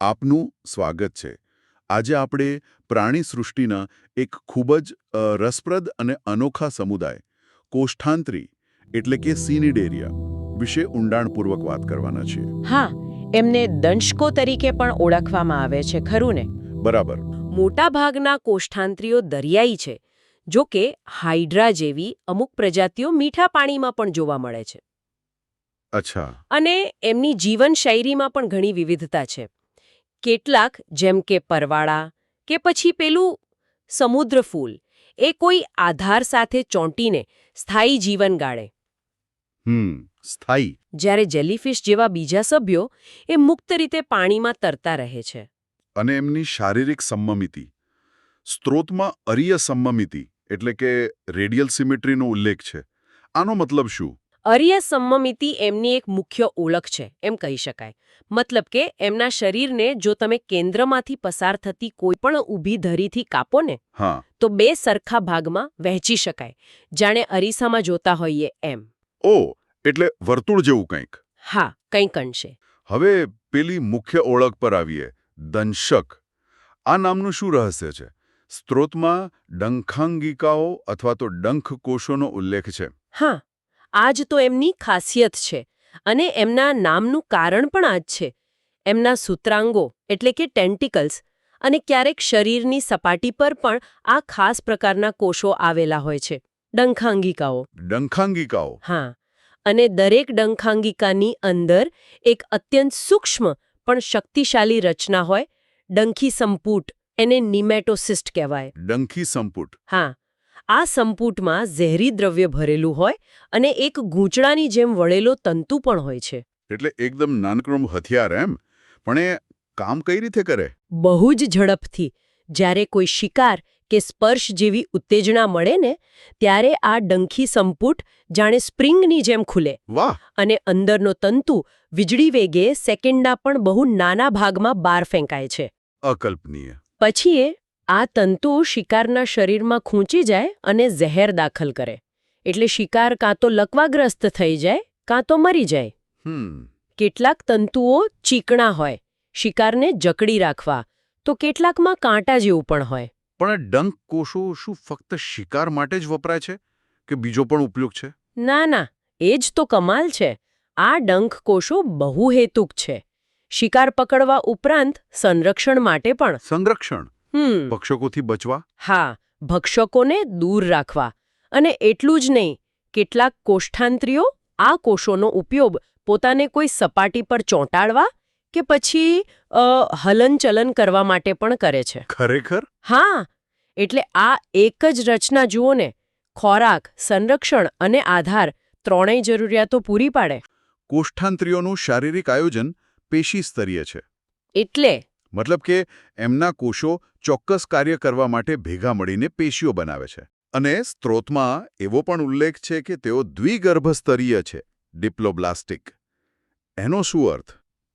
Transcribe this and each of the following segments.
આપનું સ્વાગત છે. આજે આપણે પ્રાણી સૃષ્ટિના એક ખૂબ જ રસપ્રદ અને અનોખા સમુદાય કોષ્ઠાંતરી એટલે કે સિનિડેરિયા વિશે ઊંડાણપૂર્વક વાત કરવાના છીએ. હા એમને દંશકો તરીકે પણ ઓળખવામાં આવે છે ખરું ને? બરાબર. મોટાભાગના કોષ્ઠાંત્રીઓ દરિયાઈ છે જો કે હાઇડ્રા જેવી અમુક પ્રજાતિઓ મીઠા પાણીમાં પણ જોવા મળે છે. અચ્છા. અને એમની જીવનશૈલીમાં પણ ઘણી વિવિધતા છે. કેટલાક જેમ કે પરવાળા કે પછી પેલું સમુદ્ર ફૂલ એ કોઈ આધાર સાથે ચોંટીને સ્થાયી જીવન ગાળે. હમ સ્થાયી. જ્યારે જેલીફિશ જેવા બીજા સભ્યો એ મુક્ત રીતે પાણીમાં તરતા રહે છે. અને એમની શારીરિક સંમમિતિ. સ્ત્રોતમાં અરીય સંમમિતિ એટલે કે રેડિયલ સિમેટ્રીનો ઉલ્લેખ છે. આનો મતલબ શું? અર્ય સંમમિતિ એમની એક મુખ્ય ઓળખ છે એમ કહી શકાય. મતલબ કે એમના શરીરને જો તમે કેન્દ્રમાંથી પસાર થતી કોઈ પણ ઊભી ધરીથી કાપો ને હા. તો બે સરખા ભાગમાં વહેંચી શકાય જાણે અરીસામાં જોતા હોઈએ એમ. ઓ એટલે વર્તુળ જેવું કંઈક. હા કંઈક અંશે. હવે પેલી મુખ્ય ઓળખ પર આવીએ દંશક. આ નામનું શું રહસ્ય છે? સ્ત્રોતમાં ડંખાંગિકાઓ અથવા તો ડંખ કોષોનો ઉલ્લેખ છે. હા આ જ તો એમની ખાસિયત છે અને એમના નામનું કારણ પણ આ જ છે. એમના સૂત્રાંગો એટલે કે ટેન્ટિકલ્સ અને ક્યારેક શરીરની સપાટી પર પણ આ ખાસ પ્રકારના કોષો આવેલા હોય છે. ડંખાંગિકાઓ. ડંખાંગિકાઓ. હા અને દરેક ડંખાંગિકાની અંદર એક અત્યંત સૂક્ષ્મ પણ શક્તિશાળી રચના હોય ડંખી સંપુટ એને નિમેટોસિસ્ટ કહેવાય. ડંખી સંપુટ હા આ સંપુટમાં ઝેરી દ્રવ્ય ભરેલું હોય અને એક ગૂંચડાની જેમ વળેલો તંતુ પણ હોય છે. એટલે એકદમ નાનકડું હથિયાર એમ? પણ એ કામ કઈ રીતે કરે? બહુ જ ઝડપથી. જ્યારે કોઈ શિકાર કે સ્પર્શ જેવી ઉત્તેજના મળે ને ત્યારે આ ડંખી સંપુટ જાણે સ્પ્રિંગની જેમ ખુલે. વાહ! અને અંદરનો તંતુ વીજળી વેગે સેકન્ડના પણ બહુ નાના ભાગમાં બહાર ફેંકાય છે. અકલ્પનીય. પછી એ આ તંતુ શિકારના શરીરમાં ખૂંચી જાય અને ઝહેર દાખલ કરે. એટલે શિકાર કાં તો લકવાગ્રસ્ત થઈ જાય કાં તો મરી જાય. કેટલાક તંતુઓ ચીકણા હોય શિકારને જકડી રાખવા. તો કેટલાકમાં કાંટા જેવું પણ હોય. પણ ડંખ કોષો શું ફક્ત શિકાર માટે જ વપરાય છે? કે બીજો પણ ઉપયોગ છે? ના ના એ જ તો કમાલ છે. આ ડંખ કોષો બહુહેતુક છે. શિકાર પકડવા ઉપરાંત સંરક્ષણ માટે પણ. સંરક્ષણ? ભક્ષકોથી બચવા? હા ભક્ષકોને દૂર રાખવા. અને એટલું જ નહીં કેટલાક કોષ્ઠાંત્રીઓ આ કોષોનો ઉપયોગ પોતાને કોઈ સપાટી પર ચોંટાડવા કે પછી હલનચલન કરવા માટે પણ કરે છે. ખરેખર? હા એટલે આ એક જ રચના જુઓ ને ખોરાક સંરક્ષણ અને આધાર ત્રણેય જરૂરિયાતો પૂરી પાડે. કોષ્ઠાંત્રીઓનું શારીરિક આયોજન પેશી સ્તરીય છે. એટલે મતલબ કે એમના કોષો ચોક્કસ કાર્ય કરવા માટે ભેગા મળીને પેશીઓ બનાવે છે. અને સ્ત્રોતમાં એવો પણ ઉલ્લેખ છે કે તેઓ દ્વિગર્ભસ્તરીય છે ડિપ્લોબ્લાસ્ટિક. એનો શું અર્થ?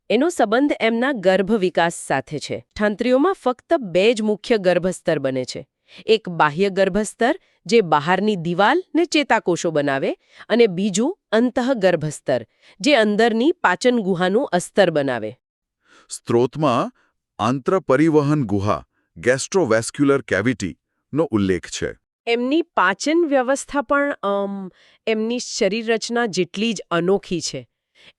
એનો સંબંધ એમના ગર્ભ વિકાસ સાથે છે. ઠંત્રીઓમાં ફક્ત બે જ મુખ્ય ગર્ભસ્તર બને છે. એક બાહ્ય ગર્ભસ્તર જે બહારની દિવાલ ને ચેતાકોષો બનાવે અને બીજું અંતઃગર્ભસ્તર જે અંદરની પાચન ગુહાનું અસ્તર બનાવે. સ્ત્રોતમાં આંતરપરિવહન ગુહા ગેસ્ટ્રોવેસ્ક્યુલર કેવિટી નો ઉલ્લેખ છે. એમની પાચન વ્યવસ્થા પણ એમની શરીર રચના જેટલી જ અનોખી છે.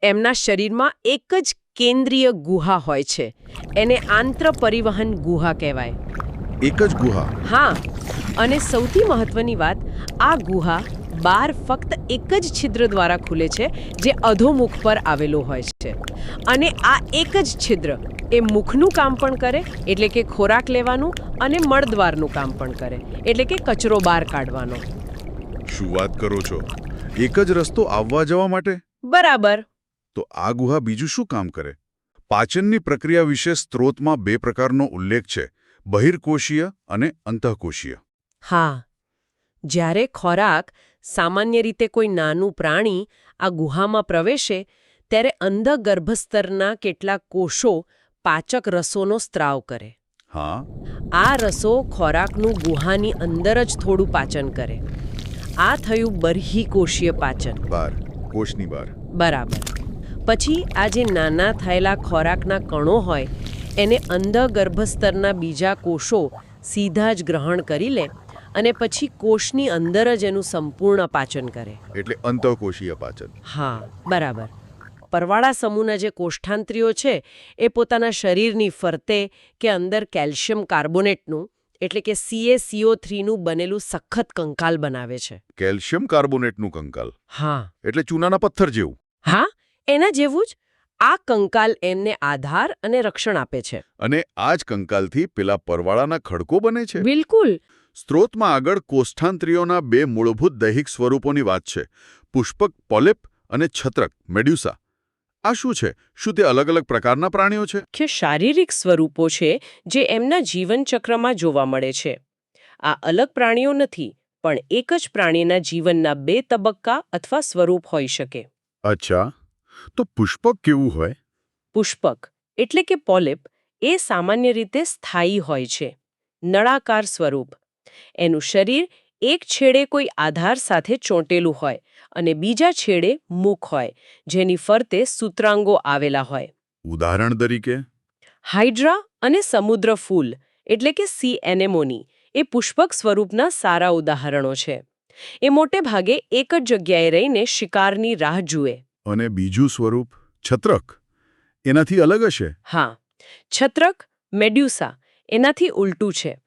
એમના શરીરમાં એક જ કેન્દ્રીય ગુહા હોય છે. એને આંત્રપરિવહન ગુહા કહેવાય. એક જ ગુહા? હા. અને સૌથી મહત્વની વાત આ ગુહા બાર ફક્ત એક જ છિદ્ર દ્વારા ખુલે છે જે અધોમુખ પર આવેલું હોય છે. અને આ એક જ છિદ્ર એ મુખનું કામ પણ કરે એટલે કે ખોરાક લેવાનું અને મળદ્વારનું કામ પણ કરે એટલે કે કચરો બહાર કાઢવાનો. શું વાત કરો છો? એક જ રસ્તો આવવા જવા માટે? બરાબર. તો આ ગુહા બીજું શું કામ કરે? પાચનની પ્રક્રિયા વિશે સ્ત્રોતમાં બે પ્રકારનો ઉલ્લેખ છે બહિર્કોષીય અને અંતઃકોષીય. હા. જ્યારે ખોરાક સામાન્ય રીતે કોઈ નાનું પ્રાણી આ ગુહામાં પ્રવેશે ત્યારે અંધ ગર્ભસ્તરના કેટલાક કોષો પાચક રસોનો સ્ત્રાવ કરે. હા? આ રસો ખોરાકનું ગુહાની અંદર જ થોડું પાચન કરે. આ થયું બર્હિકોષીય પાચન. બાર. કોષની બાર. બરાબર. પછી આ જે નાના થયેલા ખોરાકના કણો હોય એને અંદર ગર્ભસ્તરના બીજા કોષો સીધા જ ગ્રહણ કરી લે અને પછી કોષની અંદર જ એનું સંપૂર્ણ પાચન કરે. એટલે અંતઃકોષીય પાચન હા બરાબર. પરવાળા સમૂહના જે કોષ્ઠાંત્રીઓ છે એ પોતાના શરીરની ફરતે કે અંદર કેલ્શિયમ કાર્બોનેટનું એટલે કે સીએસીઓ થ્રીનું બનેલું સખત કંકાલ બનાવે છે. કેલ્શિયમ કાર્બોનેટનું કંકાલ? હા. એટલે ચૂનાના પથ્થર જેવું? હા એના જેવું જ. આ કંકાલ એમને આધાર અને રક્ષણ આપે છે. અને આ જ કંકાલથી પેલા પરવાળાના ખડકો બને છે? બિલકુલ. સ્ત્રોતમાં આગળ કોષ્ઠાંત્રીઓના બે મૂળભૂત દૈહિક સ્વરૂપોની વાત છે પુષ્પક પોલિપ અને છત્રક મેડ્યુસા. આ શું છે? શું તે અલગ અલગ પ્રકારના પ્રાણીઓ છે? મુખ્ય શારીરિક સ્વરૂપો છે જે એમના જીવનચક્રમાં જોવા મળે છે. આ અલગ પ્રાણીઓ નથી પણ એક જ પ્રાણીના જીવનના બે તબક્કા અથવા સ્વરૂપ હોઈ શકે. અચ્છા. તો પુષ્પક કેવું હોય? પુષ્પક એટલે કે પોલિપ એ સામાન્ય રીતે સ્થાયી હોય છે. નળાકાર સ્વરૂપ એનું શરીર એક છેડે કોઈ આધાર સાથે ચોંટેલું હોય અને બીજા છેડે મુખ હોય જેની ફરતે સૂત્રાંગો આવેલા હોય. ઉદાહરણ તરીકે? હાઇડ્રા અને સમુદ્ર ફૂલ એટલે કે સી એનેમોની એ પુષ્પક સ્વરૂપના સારા ઉદાહરણો છે. એ મોટે ભાગે એક જ જગ્યાએ રહીને શિકારની રાહ જુએ. અને બીજું સ્વરૂપ છત્રક. એનાથી અલગ હશે? હા. છત્રક મેડ્યુસા એનાથી ઉલટું છે.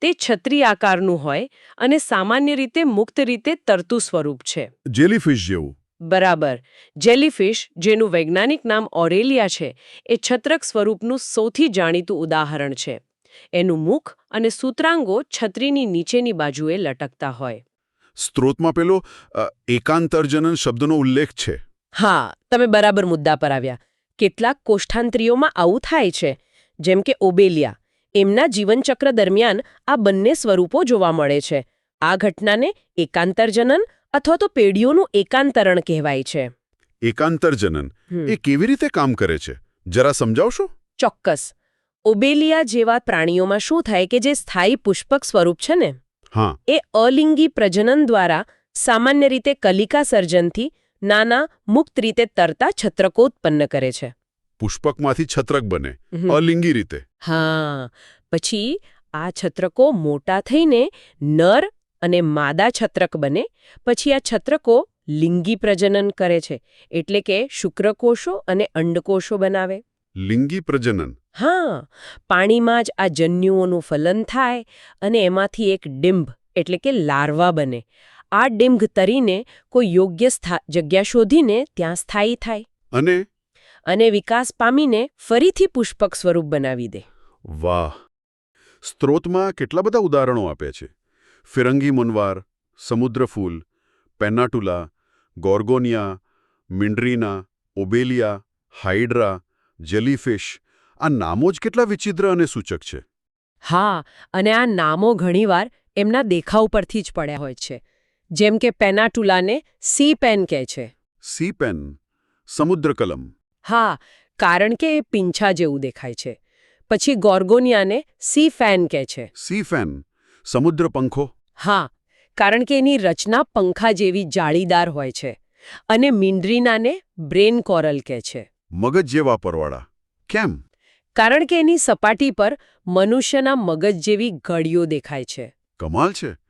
તે છત્રી આકારનું હોય અને સામાન્ય રીતે મુક્ત રીતે તરતું સ્વરૂપ છે. જેલીફિશ જેવું. બરાબર. જેલીફિશ જેનું વૈજ્ઞાનિક નામ ઓરેલિયા છે એ છત્રક સ્વરૂપનું સૌથી જાણીતું ઉદાહરણ છે. એનું મુખ અને સૂત્રાંગો છત્રીની નીચેની બાજુએ લટકતા હોય. સ્ત્રોતમાં પેલો એકાંતરજનન શબ્દનો ઉલ્લેખ છે. હા તમે બરાબર મુદ્દા પર આવ્યા. કેટલાક કોષ્ઠાંત્રીઓમાં આવું થાય છે જેમ કે ઓબેલિયા. એમના જીવનચક્ર દરમિયાન આ બંને સ્વરૂપો જોવા મળે છે. આ ઘટનાને એકાંતરજનન અથવા તો પેઢીઓનું એકાંતરણ કહેવાય છે. એકાંતરજનન? એ કેવી રીતે કામ કરે છે? જરા સમજાવશો? ચોક્કસ. ઓબેલિયા જેવા પ્રાણીઓમાં શું થાય કે જે સ્થાયી પુષ્પક સ્વરૂપ છે ને? હા. એ અલિંગી પ્રજનન દ્વારા સામાન્ય રીતે કલિકા સર્જનથી નાના મુક્ત રીતે તરતા છત્રકો ઉત્પન્ન કરે છે. પુષ્પકમાંથી છત્રક બને અલિંગી રીતે. હા પછી આ છત્રકો મોટા થઈને નર અને માદા છત્રક બને પછી આ છત્રકો લિંગી પ્રજનન કરે છે એટલે કે શુક્રકોષો અને અંડકોષો બનાવે. લિંગી પ્રજનન? હા પાણીમાં જ આ જન્યુઓનું ફલન થાય અને એમાંથી એક ડિંભ એટલે કે લાર્વા બને. આ ડિંભ તરીને કોઈ યોગ્ય જગ્યા શોધીને ત્યાં સ્થાયી થાય. અને અને વિકાસ પામીને ફરીથી પુષ્પક સ્વરૂપ બનાવી દે. વાહ! સ્ત્રોતમાં કેટલા બધા ઉદાહરણો આપે છે. ફિરંગી મુનવાર સમુદ્રફૂલ પેનાટુલા ગોર્ગોનિયા મિન્ડ્રીના ઓબેલિયા હાઇડ્રા જેલીફિશ આ નામો જ કેટલા વિચિત્ર અને સૂચક છે. હા અને આ નામો ઘણીવાર એમના દેખાવ પરથી જ પડ્યા હોય છે. જેમ કે પેનાટુલાને સી પેન કહે છે. સી પેન સમુદ્રકલમ હા કારણ કે એ પીંછા જેવું દેખાય છે. પછી ગોર્ગોનિયાને સી ફેન કહે છે. Sea fan? સમુદ્ર પંખો? હા કારણ કે એની રચના પંખા જેવી જાળીદાર હોય છે અને મિન્ડ્રીનાને બ્રેન કોરલ કહે છે. મગજ જેવા પરવાળા. કેમ? કારણ કે એની સપાટી પર મનુષ્યના મગજ જેવી ગળીઓ દેખાય છે. કમાલ છે.